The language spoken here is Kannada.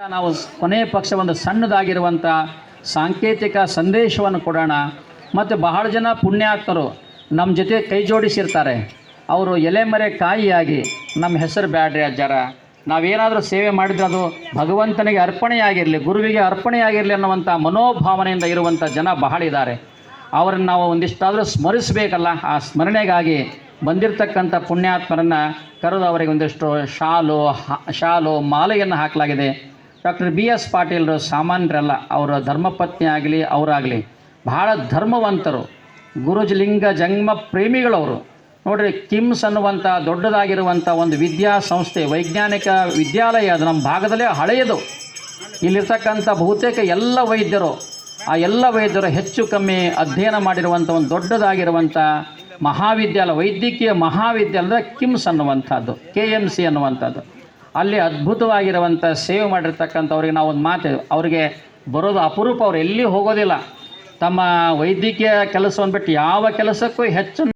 ನಾವು ಕೊನೆಯ ಪಕ್ಷ ಒಂದು ಸಣ್ಣದಾಗಿರುವಂಥ ಸಾಂಕೇತಿಕ ಸಂದೇಶವನ್ನು ಕೊಡೋಣ. ಮತ್ತು ಬಹಳ ಜನ ಪುಣ್ಯಾತ್ಮರು ನಮ್ಮ ಜೊತೆ ಕೈ ಜೋಡಿಸಿರ್ತಾರೆ. ಅವರು ಎಲೆಮರೆ ಕಾಯಿಯಾಗಿ ನಮ್ಮ ಹೆಸರು ಬ್ಯಾಡ್ರಿ ಅಜ್ಜಾರ. ನಾವೇನಾದರೂ ಸೇವೆ ಮಾಡಿದ್ರೆ ಅದು ಭಗವಂತನಿಗೆ ಅರ್ಪಣೆಯಾಗಿರಲಿ, ಗುರುವಿಗೆ ಅರ್ಪಣೆಯಾಗಿರಲಿ ಅನ್ನುವಂಥ ಮನೋಭಾವನೆಯಿಂದ ಇರುವಂಥ ಜನ ಬಹಳ ಇದ್ದಾರೆ. ಅವರನ್ನು ನಾವು ಒಂದಿಷ್ಟಾದರೂ ಸ್ಮರಿಸಬೇಕಲ್ಲ, ಆ ಸ್ಮರಣೆಗಾಗಿ ಬಂದಿರತಕ್ಕಂಥ ಪುಣ್ಯಾತ್ಮರನ್ನು ಕರೆದು ಅವರಿಗೆ ಒಂದಿಷ್ಟು ಶಾಲು ಶಾಲು, ಮಾಲೆಯನ್ನು ಹಾಕಲಾಗಿದೆ. ಡಾಕ್ಟರ್ ಬಿ ಎಸ್ ಪಾಟೀಲ್ರು ಸಾಮಾನ್ಯರಲ್ಲ, ಅವರ ಧರ್ಮಪತ್ನಿ ಆಗಲಿ ಅವರಾಗಲಿ ಬಹಳ ಧರ್ಮವಂತರು. ಗುರುಜಲಿಂಗ ಜನ್ಮ ಪ್ರೇಮಿಗಳವರು. ನೋಡಿರಿ, ಕಿಮ್ಸ್ ಅನ್ನುವಂಥ ದೊಡ್ಡದಾಗಿರುವಂಥ ಒಂದು ವಿದ್ಯಾ ಸಂಸ್ಥೆ ವೈಜ್ಞಾನಿಕ ವಿದ್ಯಾಲಯ ಅದು ನಮ್ಮ ಭಾಗದಲ್ಲೇ ಹಳೆಯದು. ಇಲ್ಲಿರ್ತಕ್ಕಂಥ ಬಹುತೇಕ ಎಲ್ಲ ವೈದ್ಯರು, ಆ ಎಲ್ಲ ವೈದ್ಯರು ಹೆಚ್ಚು ಕಮ್ಮಿ ಅಧ್ಯಯನ ಮಾಡಿರುವಂಥ ಒಂದು ದೊಡ್ಡದಾಗಿರುವಂಥ ಮಹಾವಿದ್ಯಾಲಯ, ವೈದ್ಯಕೀಯ ಮಹಾವಿದ್ಯಾಲಯದ ಕಿಮ್ಸ್ ಅನ್ನುವಂಥದ್ದು, ಕೆ ಎಂ ಸಿ ಅನ್ನುವಂಥದ್ದು. ಅಲ್ಲಿ ಅದ್ಭುತವಾಗಿರುವಂಥ ಸೇವೆ ಮಾಡಿರ್ತಕ್ಕಂಥವ್ರಿಗೆ ನಾವು ಒಂದು ಮಾತು ಅವರಿಗೆ ಬರೋದು ಅಪರೂಪ, ಅವ್ರು ಎಲ್ಲಿ ಹೋಗೋದಿಲ್ಲ. ತಮ್ಮ ವೈದ್ಯಕೀಯ ಕೆಲಸವನ್ನು ಬಿಟ್ಟು ಯಾವ ಕೆಲಸಕ್ಕೂ ಹೆಚ್ಚು